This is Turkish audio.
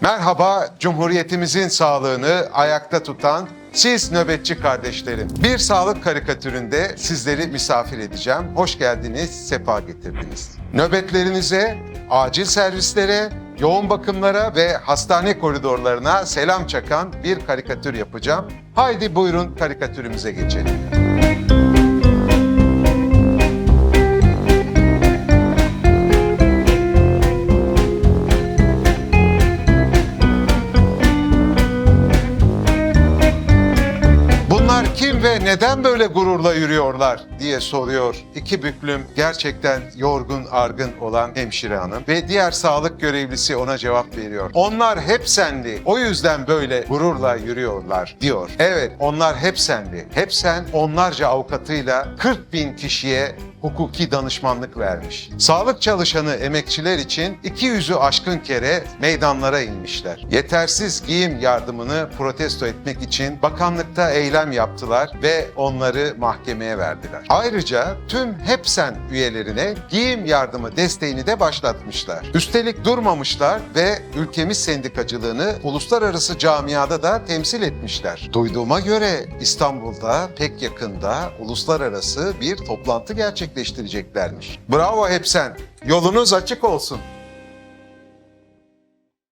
Merhaba, Cumhuriyetimizin sağlığını ayakta tutan siz nöbetçi kardeşlerim. Bir sağlık karikatüründe sizleri misafir edeceğim. Hoş geldiniz, sefa getirdiniz. Nöbetlerinize, acil servislere, yoğun bakımlara ve hastane koridorlarına selam çakan bir karikatür yapacağım. Haydi buyurun karikatürümüze geçelim. Bunlar kim ve neden böyle gururla yürüyorlar diye soruyor. İki büklüm gerçekten yorgun argın olan hemşire hanım ve diğer sağlık görevlisi ona cevap veriyor. Onlar hep senli o yüzden böyle gururla yürüyorlar diyor. Evet onlar hep senli. Hep sen onlarca avukatıyla 40 bin kişiye hukuki danışmanlık vermiş. Sağlık çalışanı emekçiler için 200'ü aşkın kere meydanlara inmişler. Yetersiz giyim yardımını protesto etmek için bakanlıkta eylem yaptılar ve onları mahkemeye verdiler. Ayrıca tüm Hepsen üyelerine giyim yardımı desteğini de başlatmışlar. Üstelik durmamışlar ve ülkemiz sendikacılığını uluslararası camiada da temsil etmişler. Duyduğuma göre İstanbul'da pek yakında uluslararası bir toplantı gerçekleştireceklermiş. Bravo Hepsen, yolunuz açık olsun.